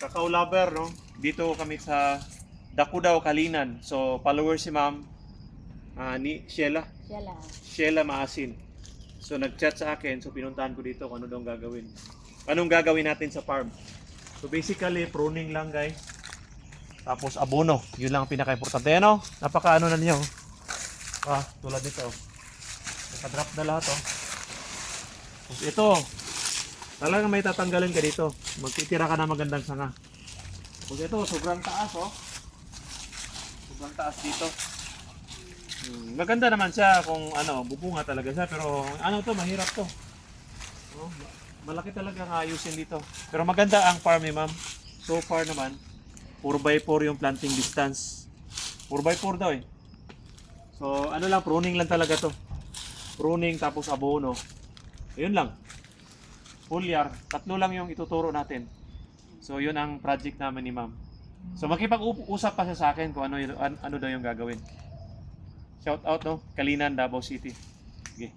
Kakao lover, no? Dito kami sa Dakudaw, Kalinan. So, follower si ma'am ah, ni Sheila. Lang. Sheila Maasin. So, nag-chat sa akin. So, pinuntahan ko dito kung ano daw gagawin. Anong gagawin natin sa farm? So, basically, pruning lang, guys. Tapos, abono. Yun lang ang pinaka-importante. Ano? Napaka ano na niyo. Ah, tulad nito. Nakadrop na lahat, oh. Tapos ito, talagang may tatanggalin ka dito. Magtitira ka na magandang sanga. Tapos ito, sobrang taas, oh. Sobrang taas dito. Hmm, maganda naman siya kung ano, bubunga talaga siya. Pero ano to, mahirap to. Oh, ma- malaki talaga ang ayusin dito. Pero maganda ang farm ni ma'am. So far naman, 4x4 yung planting distance. 4x4 daw eh. So ano lang, pruning lang talaga to. Pruning tapos abono. Ayun lang. Foliar. Tatlo lang yung ituturo natin. So yun ang project namin ni ma'am. So makipag-usap pa siya sa akin kung ano, yun- an- ano daw yung gagawin. Shout out no, Kalinan, Davao City. Sige.